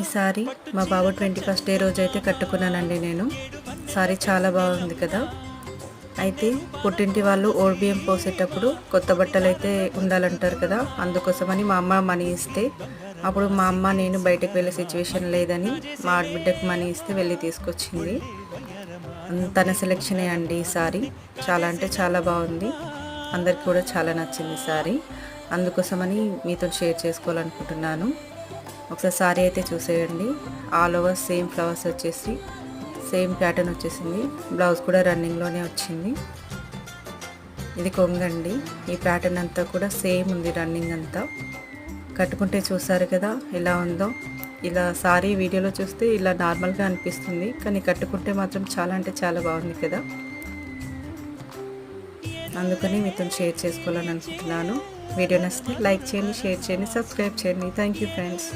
ఈ సారీ మా బాబు twenty first day రోజు అయితే కట్టుకున్నానండి నేను. సారీ చాలా బాగుంది కదా. అయితే పుట్టింటి వాళ్ళు ఓడిబియ్యం పోసేటప్పుడు కొత్త బట్టలు అయితే ఉండాలంటారు కదా. అందుకోసమని మా అమ్మ మనీ ఇస్తే అప్పుడు మా అమ్మ నేను బయటకు వెళ్ళే సిచ్యువేషన్ లేదని మా ఆడబిడ్డకు మనీ ఇస్తే వెళ్ళి తీసుకొచ్చింది. తన సెలెక్షనే అండి ఈ సారీ. చాలా అంటే చాలా బాగుంది. అందరికి కూడా చాలా నచ్చింది సారీ. అందుకోసమని మీతో షేర్ చేసుకోవాలనుకుంటున్నాను. ఒకసారి సారీ అయితే చూసేయండి. ఆల్ ఓవర్ సేమ్ ఫ్లవర్స్ వచ్చేసి సేమ్ ప్యాటర్న్ వచ్చేసింది. బ్లౌజ్ కూడా రన్నింగ్లోనే వచ్చింది. ఇది కొంగండి. ఈ ప్యాటర్న్ అంతా కూడా సేమ్ ఉంది రన్నింగ్ అంతా. కట్టుకుంటే చూసారు కదా ఎలా ఉందో. ఇలా సారీ వీడియోలో చూస్తే ఇలా నార్మల్గా అనిపిస్తుంది. కానీ కట్టుకుంటే మాత్రం చాలా అంటే చాలా బాగుంది కదా. అందుకని మీతో షేర్ చేసుకోవాలని అనుకుంటున్నాను. వీడియో నచ్చితే లైక్ చేయండి షేర్ చేయండి సబ్స్క్రైబ్ చేయండి. Thank you friends